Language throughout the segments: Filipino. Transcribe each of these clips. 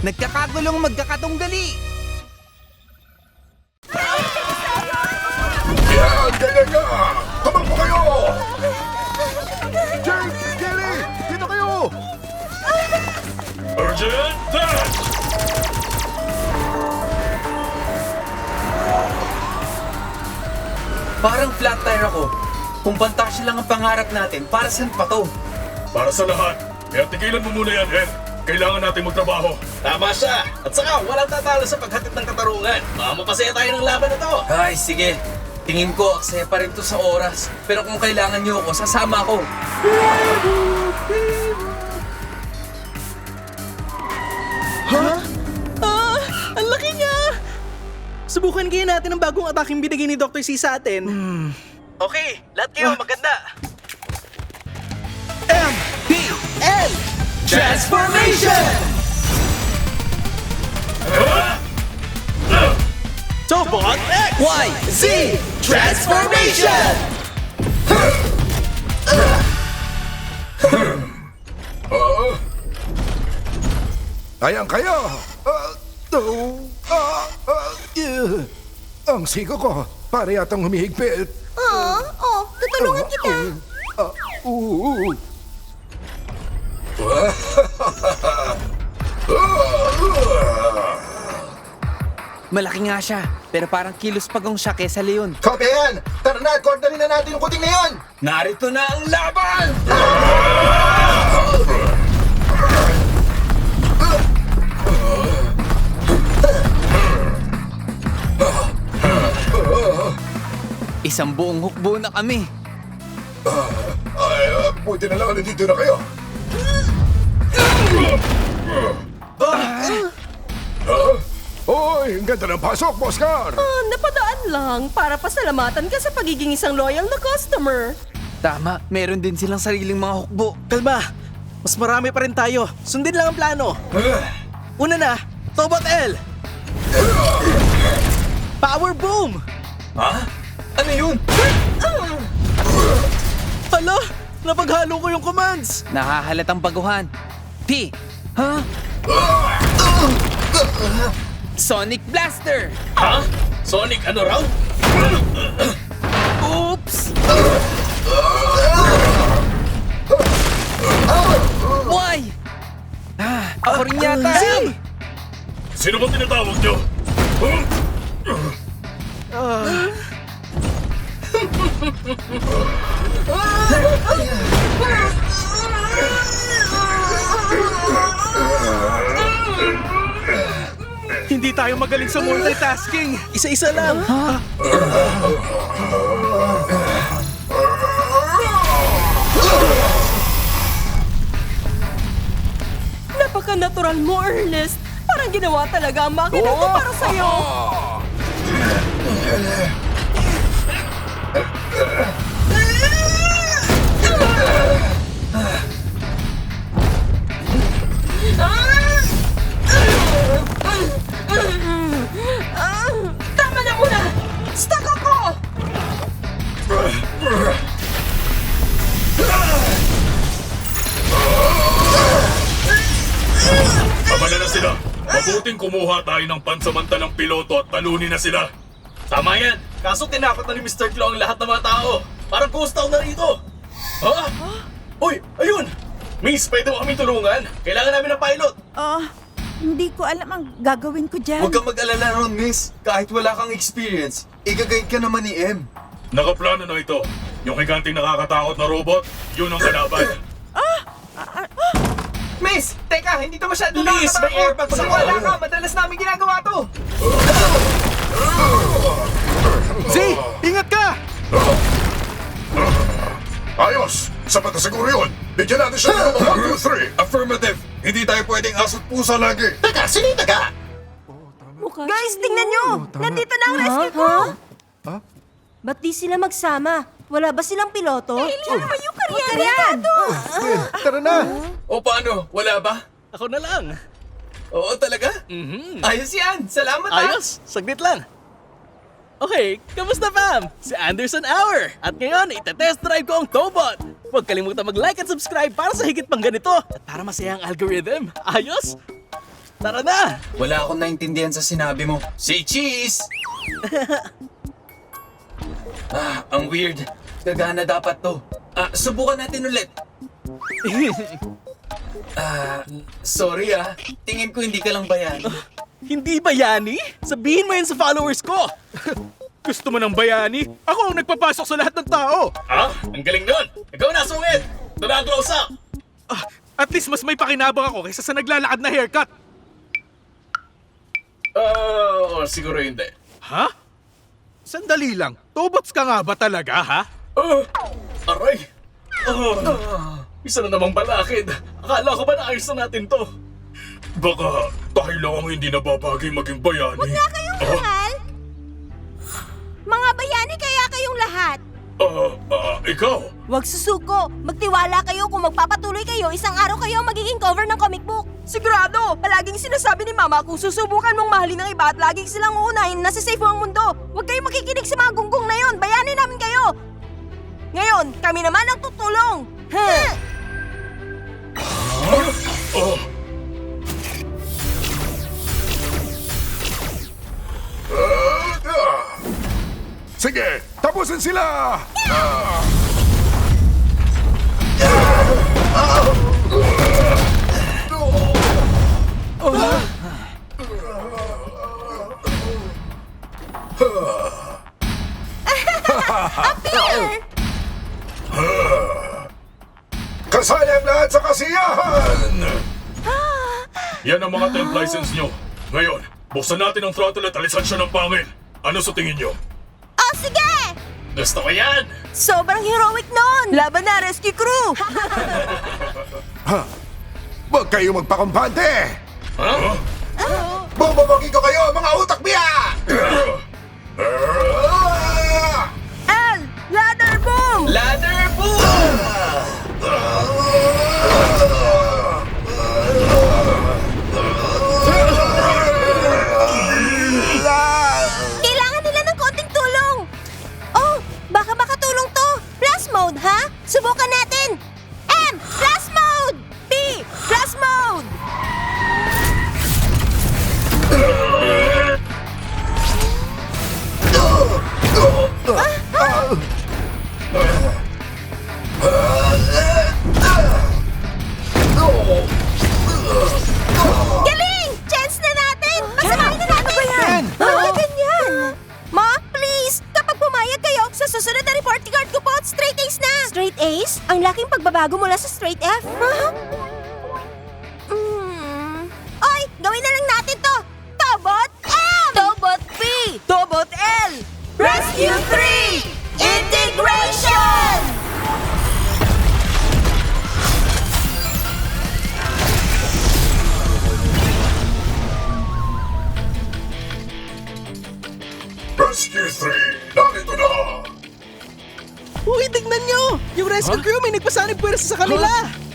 Nagkakagulong magkakatunggali! Yan, ganyan nga! Tumakbo kayo! Jake, Gary, dito kayo! Urgent Dash! Parang flat tire ako. Kung pantasya lang ang pangarap natin, para saan pa to? Para sa lahat, kaya tigilan mo muna yan, Ed. Kailangan natin magtrabaho. Tama siya. At saka, walang tatalo sa paghatid ng katarungan. Baka mapasaya tayo ng laban na to. Ay, sige. Tingin ko, aksaya pa rin to sa oras. Pero kung kailangan niyo ako, sasama ako. Ah! Ang laki niya! Subukan kayo natin ang bagong ataking binigay ni Dr. C sa atin. Okay, lahat kayo maganda. Transformation! Tobot X! Y, Z, Transformation! Ayan kayo! Ah, oh, ah, ah, eh. Ang siko ko, pare yatang humihigpit. Oh, oh, tutulungan kita. Ah, oo. Malaki nga siya, pero parang kilos pagong siya kesa leon. Kopya yan! Tara na, kordarin na natin yung kuting na yun! Narito na ang laban! Isang buong hukbo na kami. Ay, ah, buti na lang nandito na kayo. Hoy, ang ganda ng pasok, Boscar! Oh, napadaan lang para pasalamatan ka sa pagiging isang loyal na customer. Tama, meron din silang sariling mga hukbo. Kalma, mas marami pa rin tayo. Sundin lang ang plano. Una na, Tobot L! Power Boom! Ha? Ano yun? Hala, napaghalo ko yung commands. Nahahalatang baguhan. P. Ha? Sonic Blaster! Ha? Sonic ano raw? Oops! Why? Ah, ako rin yata. Sino ba tinatawag nyo? Hindi tayo magaling sa multitasking. Isa-isa lang. Napaka-natural mo, Ernest. Parang ginawa talaga ang makina ko para sa'yo. Ah, Abala na sila. Mabuting kumuha tayo ng pansamantalang piloto at talunin na sila. Tama yan. Kaso tinakot na ni Mr. Claw ang lahat ng mga tao. Parang ghost town na rito. Ha? Uy, ayun! Miss, pwede mo kami tulungan. Kailangan namin ng pilot. Ah, hindi ko alam ang gagawin ko dyan. Huwag kang mag-alala ron, miss. Kahit wala kang experience, igagayad ka naman ni M. Nakaplano na ito. Yung higanting nakakatakot na robot, yun ang kalaban. Miss, teka, hindi to masyado Please, may airbag sa Wala ka, madalas namin ginagawa to. Z, ingat ka! Ayos! Sapat na siguro yun! Bigyan natin siya ng 1, 2, 3! Affirmative. Hindi tayo pwedeng asot pusa lagi. Teka, sino yung taga? Guys, tingnan nyo! Nandito na ang rescue ko! Ba't di sila magsama? Wala ba silang piloto? Kailan naman yung karyera? Tara na! O paano? Wala ba? Ako na lang. Oo talaga? Ayos yan. Salamat ah. Ayos, saglit lang. Okay, kamusta fam? Si Anderson Hour. At ngayon, itetest drive ko ang Tobot. Huwag kalimutan mag-like at subscribe para sa higit pang ganito. At para masaya ang algorithm. Ayos? Tara na! Wala akong naintindihan sa sinabi mo. Say cheese! ah, ang weird. Gagana dapat to. Ah, subukan natin ulit. Ah, sorry ah. Tingin ko hindi ka lang bayani. Hindi bayani? Sabihin mo yan sa followers ko! Gusto mo ng bayani? Ako ang nagpapasok sa lahat ng tao. Ha? Ang galing nun! Ikaw na, sungit! Ito na ang close up! Ah, at least mas may pakinabang ako kaysa sa naglalakad na haircut. Ah, siguro hindi. Ha? Sandali lang. Tobots ka nga ba talaga, ha? Ah! Aray! Ah! Isa na namang balakid. Akala ko ba naayos na natin to? Baka tayo lang ang hindi nababagay maging bayani. Huwag nga kayong mahal. Mga bayani kaya kayong lahat. Ah, ah, ikaw? Huwag susuko. Magtiwala kayo kung magpapatuloy kayo, isang araw kayo magiging cover ng comic book. Sigurado! Palaging sinasabi ni Mama kung susubukan mong mahalin ng iba at laging silang uunahin, nasa safe mo ang mundo. Huwag kayong makikinig sa mga gunggong na yon. Bayani namin kayo. Ngayon, kami naman ang tutulong. Huh. Oh, Sige, tapusin sila! Kasali ang lahat sa kasiyahan! yan ang mga temp license nyo. Ngayon, buksan natin ang throttle at alisan siya ng pangil. Ano sa tingin nyo? Oh, sige! Gusto ko yan! Sobrang heroic nun! Laban na, rescue crew! Huwag kayo magpakumpante! Ha? Bubabagin ko kayo, mga utak biya! A's? Ang laking pagbabago mula sa straight F? Huh? Hmm. Oy, gawin na lang natin to! Tobot M! Tobot P! Tobot L! Rescue 3! Integration! Rescue crew may nagpasanib pwersa sa kanila! Kaya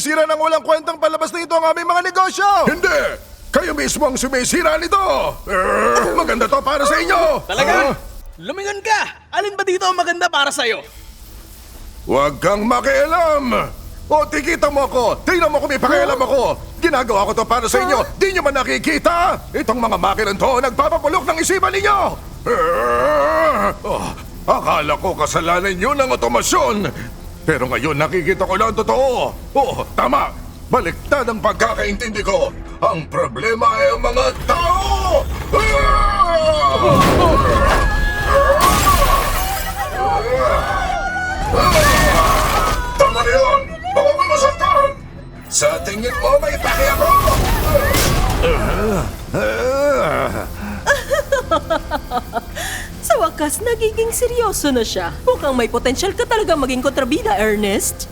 Sinisira ng walang kwentang palabas na ito ang aming mga negosyo! Hindi! Kayo mismo ang sumisira nito! Eh, maganda to para sa inyo! Talaga? Ah, Lumingon ka! Alin ba dito ang maganda para sa'yo? Huwag kang makialam! O, tikita mo ako! Tingnan mo kung may pakialam ako! Ginagawa ko to para sa inyo! Di nyo man nakikita? Itong mga makinan to nagpapapulok ng isipan ninyo! Eh, oh, akala ko kasalanan nyo ng otomasyon! Pero ngayon nakikita ko lang ang totoo. Oo, tama. Baliktad ang pagkakaintindi ko. Ang problema ay ang mga tao! Tama na yun! Baka may masaktan! Sa tingin mo may paki ako! Sa wakas, nagiging seryoso na siya. Mukhang may potensyal ka talaga maging kontrabida, Ernest.